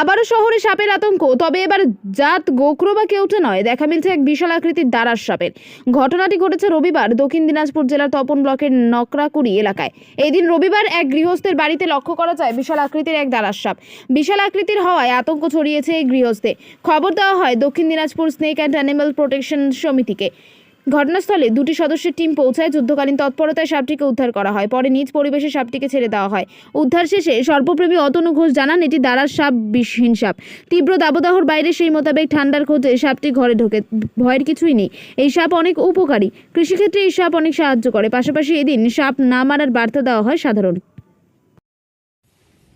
আবারও শহরে সাপের আতঙ্ক, তবে এবার জাত গোখরো বা কেউটে নয়, দেখা মিলছে এক বিশাল আকৃতির দারাস সাপের। ঘটনাটি ঘটেছে রবিবার দক্ষিণ দিনাজপুর জেলার তপন ব্লকের নকরাকুড়ি এলাকায়। এই দিন রবিবার এক গৃহস্থের বাড়িতে লক্ষ্য করা যায় বিশাল আকৃতির এক দারাস সাপ। বিশাল আকৃতির হওয়ায় আতঙ্ক ছড়িয়েছে এই গৃহস্থে। খবর দেওয়া হয় Dakshin Dinajpur snake and animal protection সমিতিকে। ঘটনাস্থলে দুটি সদস্যের টিম পৌঁছায় যুদ্ধকালীন তৎপরতায় সাপটিকে উদ্ধার করা হয়। পরে নিজ পরিবেশে সাপটিকে ছেড়ে দেওয়া হয়। উদ্ধার শেষে সর্বপ্রেমী অতনু ঘোষ জানান এটি দারার সাপ বিষহীন সাপ। তীব্র দাবদাহর বাইরে সেই মোতাবেক ঠান্ডার খোঁজে সাপটি ঘরে ঢোকে। ভয়ের কিছুই নেই। এই সাপ অনেক উপকারী। কৃষিক্ষেত্রে এই সাপ অনেক সাহায্য করে। পাশাপাশি এদিন সাপ না মারার বার্তা দেওয়া হয় সাধারণ।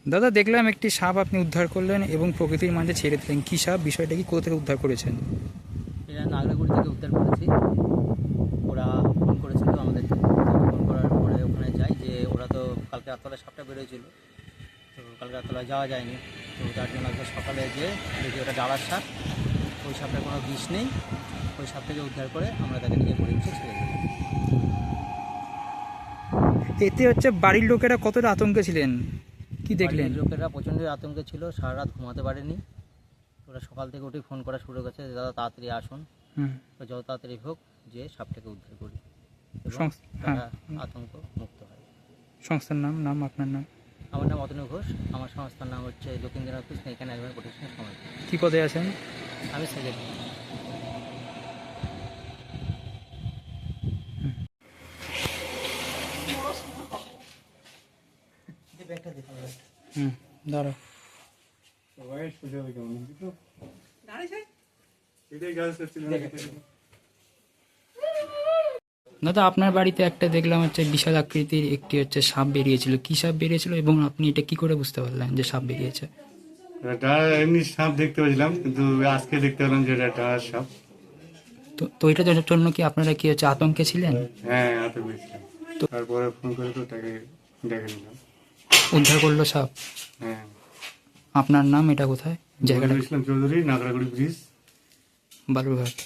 দাদা দেখলাম একটি সাপ আপনি উদ্ধার করলেন এবং প্রকৃতির মাঝে ছেড়ে দিলেন। কী সাপ? বিষয়টা কি কোথা থেকে উদ্ধার করেছেন? এরা নাগরাগুড়ি থেকে উদ্ধার করেছি ওরা ফোন করেছিল আমাদেরকে ফোন করার পরে ওখানে যাই যে ওরা তো কালকে রাততলায় সাপটা বেরোয়েছিল। তো কালকে রাততলায় যাওয়া যায়নি। তো তার জন্য আজকে সকালে যে দেখি ওটা ডালার সাপ ওই সাপটার কোনো বিষ নেই। ওই সাপটাকে উদ্ধার করে আমরা তাকে নিয়ে পরিবেশে ছেড়ে দিই এতে হচ্ছে বাড়ির লোকেরা কতটা আতঙ্কে ছিলেন? কি দেখলেন? লোকেরা প্রচণ্ড আতঙ্কে ছিল সারা রাত ঘুমাতে পারেনি। ওরা সকাল থেকে উঠে ফোন করা শুরু করেছে যে দাদা তাড়াতাড়ি আসুন। তো যত তাড়াতাড়ি হোক যে সাপটাকে উদ্ধার করি। এবং হ্যাঁ। আতঙ্ক। সংস্থার নাম নাম আপনার নাম? আমার নাম অতনু ঘোষ। আমার সংস্থার নাম হচ্ছে Dakshin Dinajpur snake and animal protection সমিতি কি পদে আছেন? আমি সেক্রেটারি হুম দাঁড়াও। দাদা আপনার বাড়িতে একটা দেখলাম হচ্ছে বিশাল আকৃতির একটি হচ্ছে সাপ বেরিয়েছিল। কি সাপ বেরিয়েছিল এবং আপনি এটা কি করে বুঝতে পারলেন যে সাপ বেরিয়েছে? এটা এমনি সাপ দেখতে পেয়েছিলাম কিন্তু আজকে দেখতে পেলাম যে এটা সাপ। তো তো এটার জন্য কি আপনারা কি হচ্ছে আতঙ্কে ছিলেন? হ্যাঁ হাতে পেয়েছিলাম তারপরে ফোন করে তো তাকে ডেকে নিলাম। উদ্ধার করল সাপ? হ্যাঁ। আপনার নাম এটা কোথায়? জায়গাটা? ইসলাম চৌধুরী নাগরাগুড়ি ব্রিজ। বালুরঘাট।